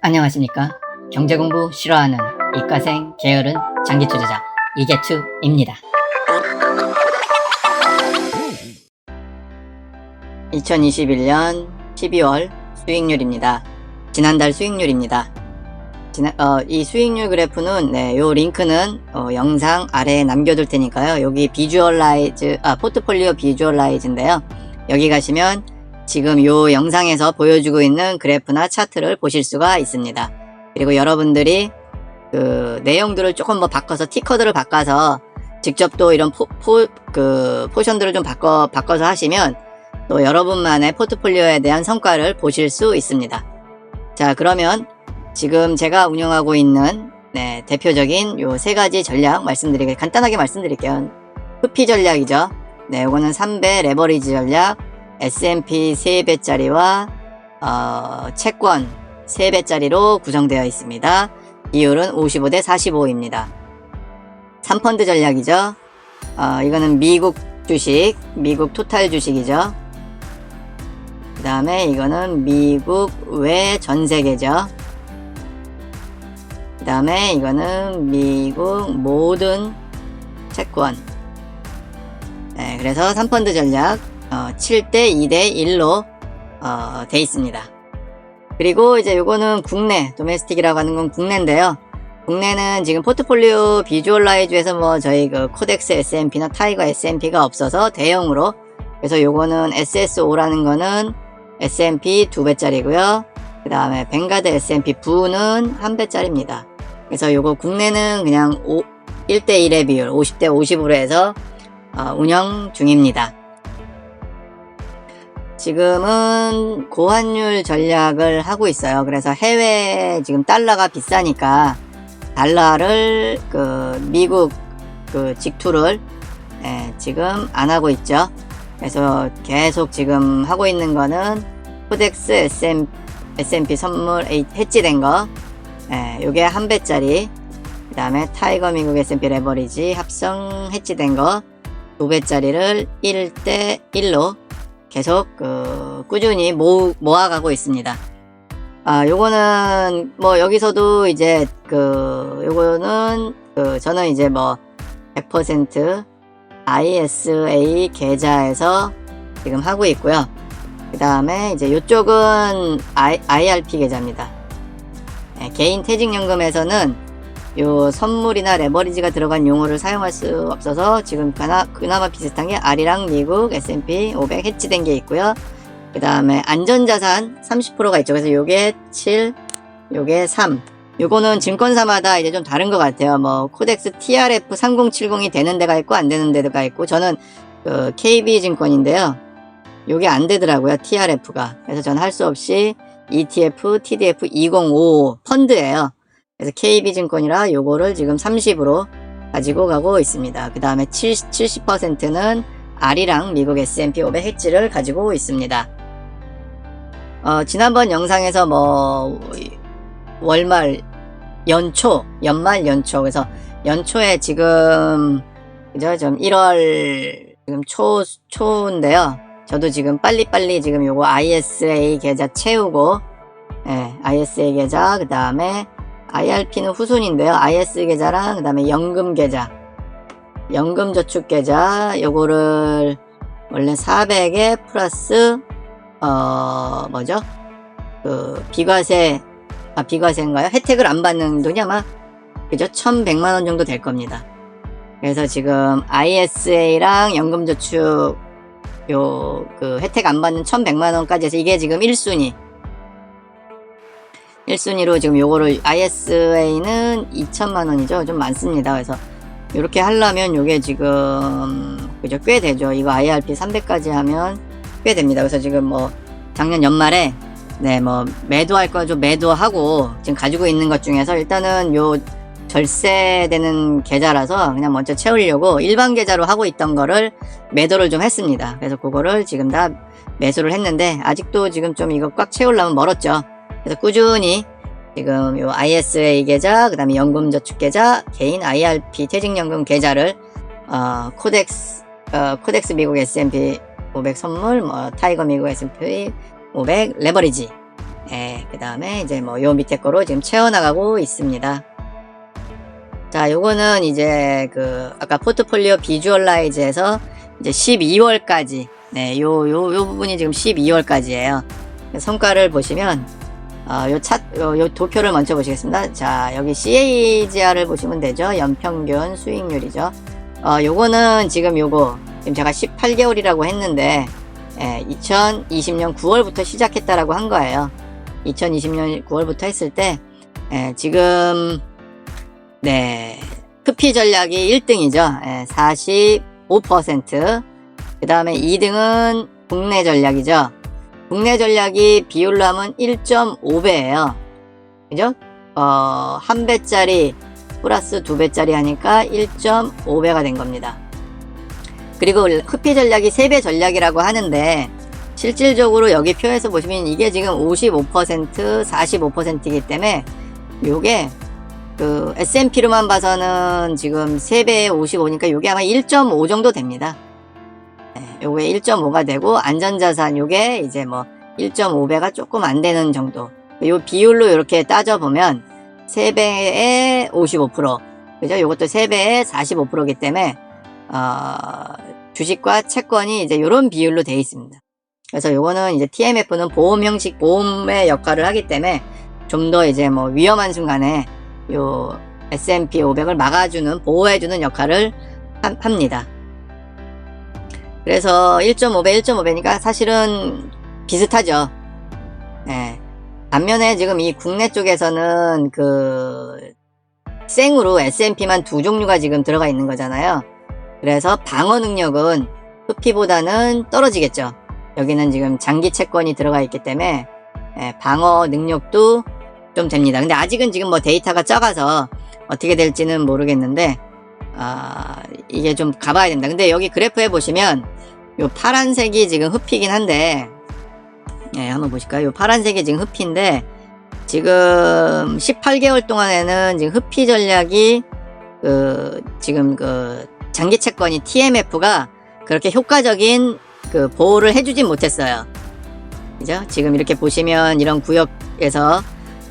안녕하십니까. 경제공부 싫어하는 이과생 게으른 장기투자자 이게투입니다. 2021년 12월 수익률입니다. 지난달 수익률입니다. 지난, 어, 이 수익률 그래프는 네, 요 링크는 어, 영상 아래에 남겨둘 테니까요. 여기 비주얼라이즈, 아, 포트폴리오 비주얼라이즈인데요. 여기 가시면 지금 요 영상에서 보여주고 있는 그래프나 차트를 보실 수가 있습니다. 그리고 여러분들이 그 내용들을 조금 뭐 바꿔서 티커들을 바꿔서 직접 또 이런 포, 포, 그 포션들을 좀 바꿔, 바꿔서 하시면 또 여러분만의 포트폴리오에 대한 성과를 보실 수 있습니다. 자, 그러면 지금 제가 운영하고 있는 네, 대표적인 요 세 가지 전략 말씀드리게 간단하게 말씀드릴게요. 흡피 전략이죠. 네, 요거는 3배 레버리지 전략, S&P 3배짜리와 어, 채권 3배짜리로 구성되어 있습니다. 비율은 55대 45입니다. 3펀드 전략이죠. 어, 이거는 미국 주식, 미국 토탈 주식이죠. 그 다음에 이거는 미국 외 전세계죠. 그 다음에 이거는 미국 모든 채권. 네, 그래서 3펀드 전략 어, 7대 2대 1로 어, 돼 있습니다. 그리고 이제 요거는 국내, 도메스틱이라고 하는 건 국내인데요. 국내는 지금 포트폴리오 비주얼라이즈에서 뭐 저희 그 코덱스 S&P나 타이거 S&P가 없어서 대형으로 그래서 요거는 SSO라는 거는 S&P 2배짜리고요. 그 다음에 뱅가드 S&P 부는 1배짜리입니다. 그래서 요거 국내는 그냥 5, 1대 1의 비율 50대 50으로 해서 어, 운영 중입니다. 지금은 고환율 전략을 하고 있어요. 그래서 해외 지금 달러가 비싸니까 달러를 그 미국 그 직투를 예, 지금 안 하고 있죠. 그래서 계속 지금 하고 있는 거는 코덱스 SM, S&P 선물 해지된 거 예, 요게 한 배짜리 그 다음에 타이거 미국 S&P 레버리지 합성 해지된 거 두 배짜리를 1대 1로 계속 그 꾸준히 모, 모아가고 있습니다. 아, 요거는 뭐 여기서도 이제 그 요거는 그 저는 이제 뭐 100% ISA 계좌에서 지금 하고 있고요. 그 다음에 이제 요쪽은 I, IRP 계좌입니다. 네, 개인 퇴직연금에서는 요 선물이나 레버리지가 들어간 용어를 사용할 수 없어서 지금 그나, 그나마 비슷한 게 R이랑 미국 S&P 500 해치된 게 있고요. 그 다음에 안전자산 30%가 있죠. 그래서 요게 7, 요게 3. 요거는 증권사마다 이제 좀 다른 것 같아요. 뭐 코덱스 TRF 3070이 되는 데가 있고 안 되는 데가 있고 저는 그 KB증권인데요. 요게 안 되더라고요. TRF가. 그래서 저는 할 수 없이 ETF, TDF 2055 펀드예요. 그래서 KB증권이라 요거를 지금 30으로 가지고 가고 있습니다. 그 다음에 70, 70%는 R이랑 미국 S&P 500 해지를 가지고 있습니다. 어, 지난번 영상에서 뭐 월말 연초, 연말 연초 그래서 연초에 지금 그죠? 좀 1월 지금 초 초인데요. 저도 지금 빨리빨리 지금 요거 ISA 계좌 채우고 예, ISA 계좌 그 다음에 IRP는 후순인데요. IS 계좌랑 그 다음에 연금 계좌 연금 저축 계좌 요거를 원래 400에 플러스 어 뭐죠? 그 비과세 아 비과세인가요? 혜택을 안 받는 돈이 아마 그죠? 1100만 원 정도 될 겁니다. 그래서 지금 ISA랑 연금 저축 요 그 혜택 안 받는 1100만 원까지 해서 이게 지금 1순위 1순위로 지금 요거를 ISA는 2천만 원이죠. 좀 많습니다. 그래서 이렇게 하려면 요게 지금 그죠 꽤 되죠. 이거 IRP 300까지 하면 꽤 됩니다. 그래서 지금 뭐 작년 연말에 네 뭐 매도할 거 좀 매도하고 지금 가지고 있는 것 중에서 일단은 요 절세되는 계좌라서 그냥 먼저 채우려고 일반 계좌로 하고 있던 거를 매도를 좀 했습니다. 그래서 그거를 지금 다 매수를 했는데 아직도 지금 좀 이거 꽉 채우려면 멀었죠. 그래서 꾸준히 지금 요 ISA 계좌, 그 다음에 연금저축 계좌, 개인 IRP 퇴직연금 계좌를 어, 코덱스, 어, 코덱스 미국 S&P 500 선물, 뭐 타이거 미국 S&P 500 레버리지 예, 그 다음에 이제 뭐 요 밑에 거로 지금 채워나가고 있습니다. 자, 요거는 이제 그 아까 포트폴리오 비주얼라이즈에서 이제 12월까지 네, 요 요 요 부분이 지금 12월까지예요. 성과를 보시면 어, 요 차, 요, 요 도표를 먼저 보시겠습니다. 자, 여기 CAGR을 보시면 되죠. 연평균 수익률이죠. 어, 요거는 지금 요거 지금 제가 18개월이라고 했는데 예, 2020년 9월부터 시작했다라고 한 거예요. 2020년 9월부터 했을 때 예, 지금 네 흡피 전략이 1등이죠. 예, 45%. 그 다음에 2등은 국내 전략이죠. 국내 전략이 비율로 하면 1.5배예요. 그죠? 어, 한 배짜리 플러스 두 배짜리 하니까 1.5배가 된 겁니다. 그리고 흡피 전략이 3배 전략이라고 하는데 실질적으로 여기 표에서 보시면 이게 지금 55% 45%이기 때문에 요게 그 S&P로만 봐서는 지금 3배에 55니까 요게 아마 1.5 정도 됩니다. 네, 요게 1.5가 되고 안전자산 요게 이제 뭐 1.5배가 조금 안 되는 정도. 요 비율로 이렇게 따져보면 3배에 55% 그죠? 요것도 3배에 45%이기 때문에 어, 주식과 채권이 이제 요런 비율로 되어 있습니다. 그래서 요거는 이제 TMF는 보험 형식 보험의 역할을 하기 때문에 좀 더 이제 뭐 위험한 순간에 요 S&P 500을 막아주는 보호해주는 역할을 함- 합니다. 그래서 1.5배, 1.5배니까 사실은 비슷하죠. 예. 반면에 지금 이 국내 쪽에서는 그 생으로 S&P만 두 종류가 지금 들어가 있는 거잖아요. 그래서 방어 능력은 흡피보다는 떨어지겠죠. 여기는 지금 장기 채권이 들어가 있기 때문에 예, 방어 능력도 좀 됩니다. 근데 아직은 지금 뭐 데이터가 적어서 어떻게 될지는 모르겠는데 아, 이게 좀 가봐야 된다. 근데 여기 그래프에 보시면 요 파란색이 지금 흡이긴 한데 예, 한번 보실까요? 요 파란색이 지금 흡인데 지금 18개월 동안에는 지금 흡피 전략이 그 지금 그 장기 채권이 TMF가 그렇게 효과적인 그 보호를 해주진 못했어요. 그죠? 지금 이렇게 보시면 이런 구역에서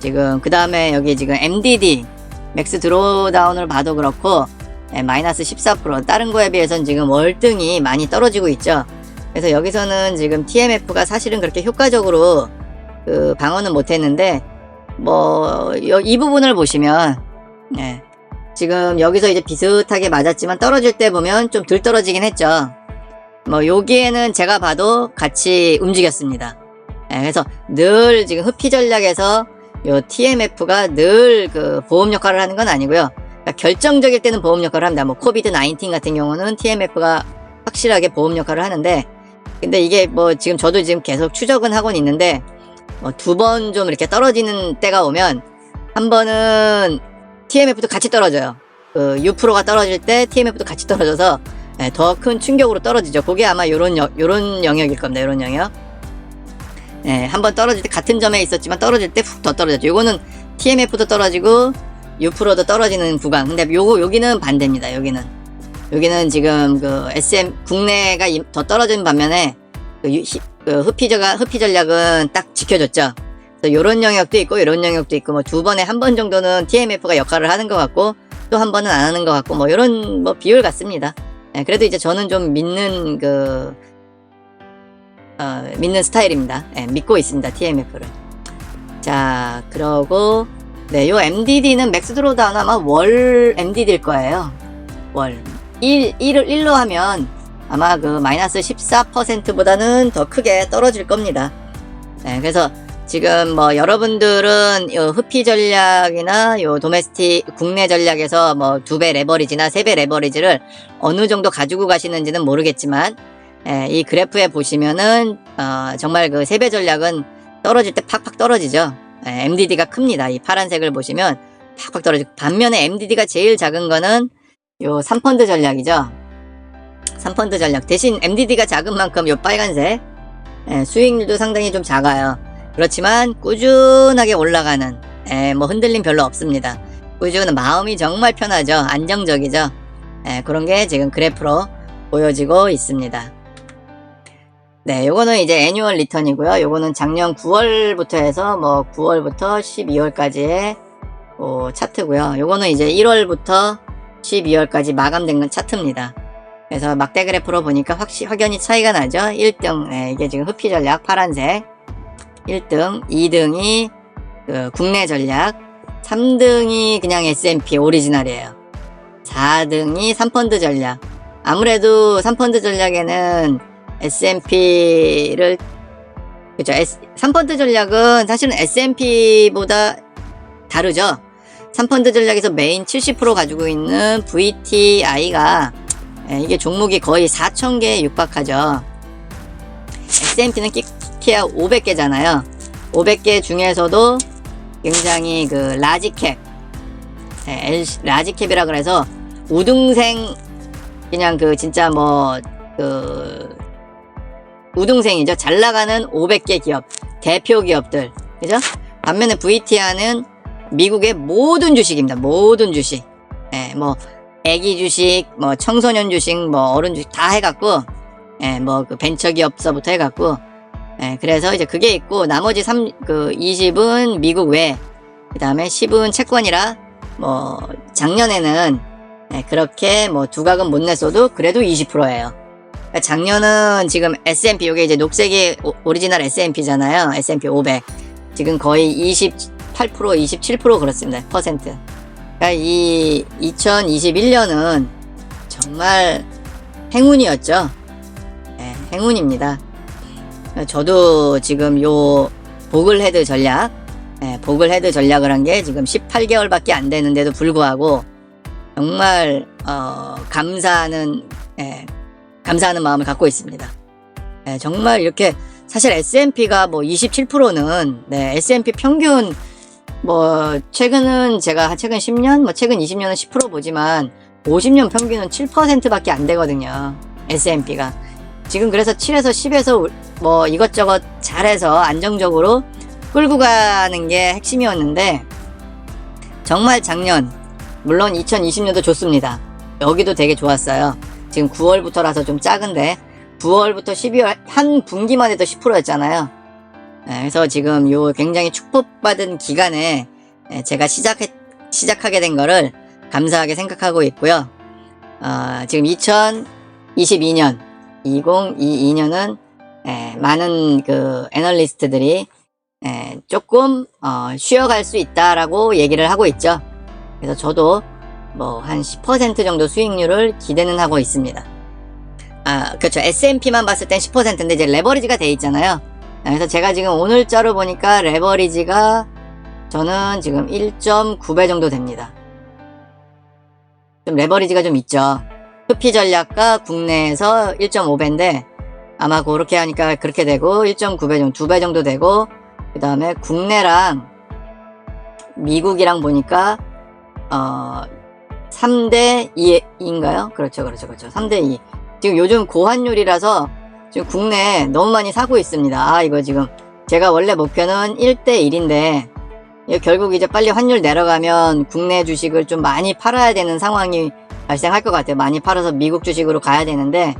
지금 그 다음에 여기 지금 MDD 맥스 드로다운을 봐도 그렇고 예, 마이너스 14% 다른 거에 비해서는 지금 월등히 많이 떨어지고 있죠. 그래서 여기서는 지금 TMF가 사실은 그렇게 효과적으로 그 방어는 못했는데 뭐 이 부분을 보시면 예, 지금 여기서 이제 비슷하게 맞았지만 떨어질 때 보면 좀 덜 떨어지긴 했죠. 뭐 여기에는 제가 봐도 같이 움직였습니다. 예, 그래서 늘 지금 흡피 전략에서 요 TMF가 늘 그 보험 역할을 하는 건 아니고요. 그러니까 결정적일 때는 보험 역할을 합니다. 뭐 코비드 19 같은 경우는 TMF가 확실하게 보험 역할을 하는데 근데 이게 뭐 지금 저도 지금 계속 추적은 하고는 있는데 뭐 두번 좀 이렇게 떨어지는 때가 오면 한 번은 TMF도 같이 떨어져요. 그 U%가 떨어질 때 TMF도 같이 떨어져서 예, 더큰 충격으로 떨어지죠. 그게 아마 요런 여, 요런 영역일 겁니다. 요런 영역. 예, 한 번 떨어질 때 같은 점에 있었지만 떨어질 때 훅 더 떨어졌죠. 요거는 TMF도 떨어지고 U%도 떨어지는 구간. 근데 요거 여기는 반대입니다. 여기는 여기는 지금 그 SM 국내가 이- 더 떨어진 반면에 그, 그 흡피저가 흡피 전략은 딱 지켜줬죠. 요런 영역도 있고 요런 영역도 있고 뭐 두 번에 한 번 정도는 TMF가 역할을 하는 것 같고 또 한 번은 안 하는 것 같고 뭐 요런 뭐 비율 같습니다. 예, 그래도 이제 저는 좀 믿는 그 어, 믿는 스타일입니다. 예, 믿고 있습니다. TMF를. 자, 그러고 네, 요 MDD는 맥스 드로다운 아마 월 MDD일 거예요. 월. 1, 1을 1로 하면 아마 그 마이너스 14%보다는 더 크게 떨어질 겁니다. 네, 그래서 지금 뭐 여러분들은 요 흡피 전략이나 요 도메스틱 국내 전략에서 뭐 두 배 레버리지나 세 배 레버리지를 어느 정도 가지고 가시는지는 모르겠지만 예, 이 그래프에 보시면은 어, 정말 그 세 배 전략은 떨어질 때 팍팍 떨어지죠. 예, MDD가 큽니다. 이 파란색을 보시면 팍팍 떨어지고 반면에 MDD가 제일 작은 거는 요 3펀드 전략이죠. 3펀드 전략 대신 MDD가 작은 만큼 요 빨간색 예, 수익률도 상당히 좀 작아요. 그렇지만 꾸준하게 올라가는 예, 뭐 흔들림 별로 없습니다. 꾸준한 마음이 정말 편하죠. 안정적이죠. 예, 그런 게 지금 그래프로 보여지고 있습니다. 네, 요거는 이제 애뉴얼 리턴이고요. 요거는 작년 9월부터 해서 뭐 9월부터 12월까지의 뭐 차트고요. 요거는 이제 1월부터 12월까지 마감된 건 차트입니다. 그래서 막대 그래프로 보니까 확시, 확연히 차이가 나죠. 1등, 네, 이게 지금 흡피 전략 파란색. 1등, 2등이 그 국내 전략, 3등이 그냥 S&P 오리지널이에요. 4등이 3펀드 전략. 아무래도 3펀드 전략에는 S&P를 그죠. 3펀드 전략은 사실은 S&P보다 다르죠. 3펀드 전략에서 메인 70% 가지고 있는 VTI가 예, 이게 종목이 거의 4,000개에 육박하죠. S&P는 끼키야 500개잖아요. 500개 중에서도 굉장히 그 라지캡, 예, 라지캡이라 그래서 우등생 그냥 그 진짜 뭐그 우등생이죠. 잘 나가는 500개 기업, 대표 기업들, 그죠? 반면에 VTR는 미국의 모든 주식입니다. 모든 주식, 예, 뭐 애기 주식, 뭐 청소년 주식, 뭐 어른 주식 다 해갖고, 예, 뭐 그 벤처 기업서부터 해갖고, 예, 그래서 이제 그게 있고 나머지 3, 그 20은 미국 외, 그 다음에 10은 채권이라 뭐 작년에는 예, 그렇게 뭐 두각은 못 냈어도 그래도 20%예요. 그러니까 작년은 지금 S&P 이게 이제 녹색이 오- 오리지널 S&P잖아요. S&P 500 지금 거의 28% 27% 그렇습니다. 퍼센트. 그러니까 이 2021년은 정말 행운이었죠. 예, 행운입니다. 저도 지금 요 보글헤드 전략, 예, 보글헤드 전략을 한 게 지금 18개월밖에 안 되는데도 불구하고 정말 어, 감사하는 예, 감사하는 마음을 갖고 있습니다. 예, 정말 이렇게 사실 S&P가 뭐 27%는 네, S&P 평균 뭐 최근은 제가 최근 10년 뭐 최근 20년은 10% 보지만 50년 평균은 7%밖에 안 되거든요. S&P가 지금 그래서 7에서 10에서 뭐 이것저것 잘해서 안정적으로 끌고 가는 게 핵심이었는데 정말 작년 물론 2020년도 좋습니다. 여기도 되게 좋았어요. 지금 9월부터라서 좀 작은데 9월부터 12월 한 분기만 해도 10%였잖아요. 그래서 지금 요 굉장히 축복받은 기간에 예, 제가 시작해, 시작하게 된 거를 감사하게 생각하고 있고요. 어, 지금 2022년, 2022년은 예, 많은 그 애널리스트들이 예, 조금 어, 쉬어갈 수 있다라고 얘기를 하고 있죠. 그래서 저도 뭐 한 10% 정도 수익률을 기대는 하고 있습니다. 아, 그렇죠. S&P만 봤을 땐 10%인데 이제 레버리지가 돼 있잖아요. 아, 그래서 제가 지금 오늘자로 보니까 레버리지가 저는 지금 1.9배 정도 됩니다. 좀 레버리지가 좀 있죠. 흡피 전략가 국내에서 1.5배인데 아마 그렇게 하니까 그렇게 되고 1.9배 정도, 2배 정도 되고 그 다음에 국내랑 미국이랑 보니까 어 3대 2인가요? 그렇죠, 그렇죠, 그렇죠. 3대 2. 지금 요즘 고환율이라서 지금 국내에 너무 많이 사고 있습니다. 아, 이거 지금 제가 원래 목표는 1대 1인데 결국 이제 빨리 환율 내려가면 국내 주식을 좀 많이 팔아야 되는 상황이 발생할 것 같아요. 많이 팔아서 미국 주식으로 가야 되는데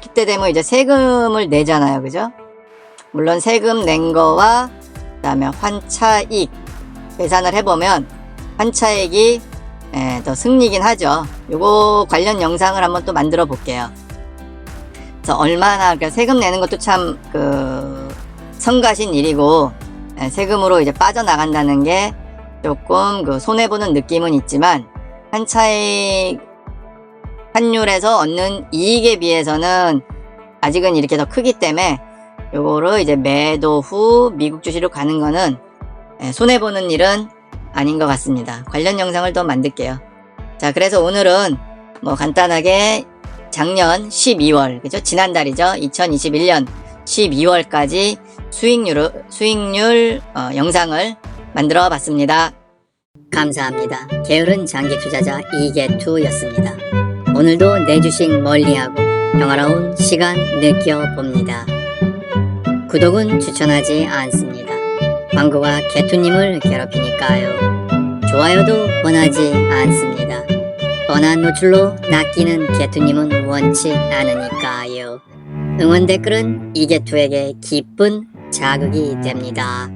그때 되면 이제 세금을 내잖아요. 그죠? 물론 세금 낸 거와 그다음에 환차익 계산을 해보면 환차익이 예, 더 승리긴 하죠. 요거 관련 영상을 한번 또 만들어 볼게요. 그래서 얼마나 그러니까 세금 내는 것도 참 그 성가신 일이고 예, 세금으로 이제 빠져나간다는 게 조금 그 손해 보는 느낌은 있지만 환차익 환율에서 얻는 이익에 비해서는 아직은 이렇게 더 크기 때문에 요거를 이제 매도 후 미국 주식으로 가는 거는 예, 손해 보는 일은 아닌 것 같습니다. 관련 영상을 더 만들게요. 자, 그래서 오늘은 뭐 간단하게 작년 12월, 그죠? 지난달이죠? 2021년 12월까지 수익률, 수익률 어, 영상을 만들어 봤습니다. 감사합니다. 게으른 장기 투자자 이계투였습니다. 오늘도 내 주식 멀리하고 평화로운 시간 느껴봅니다. 구독은 추천하지 않습니다. 광고가 개투님을 괴롭히니까요. 좋아요도 원하지 않습니다. 뻔한 노출로 낚이는 개투님은 원치 않으니까요. 응원 댓글은 이게투에게 기쁜 자극이 됩니다.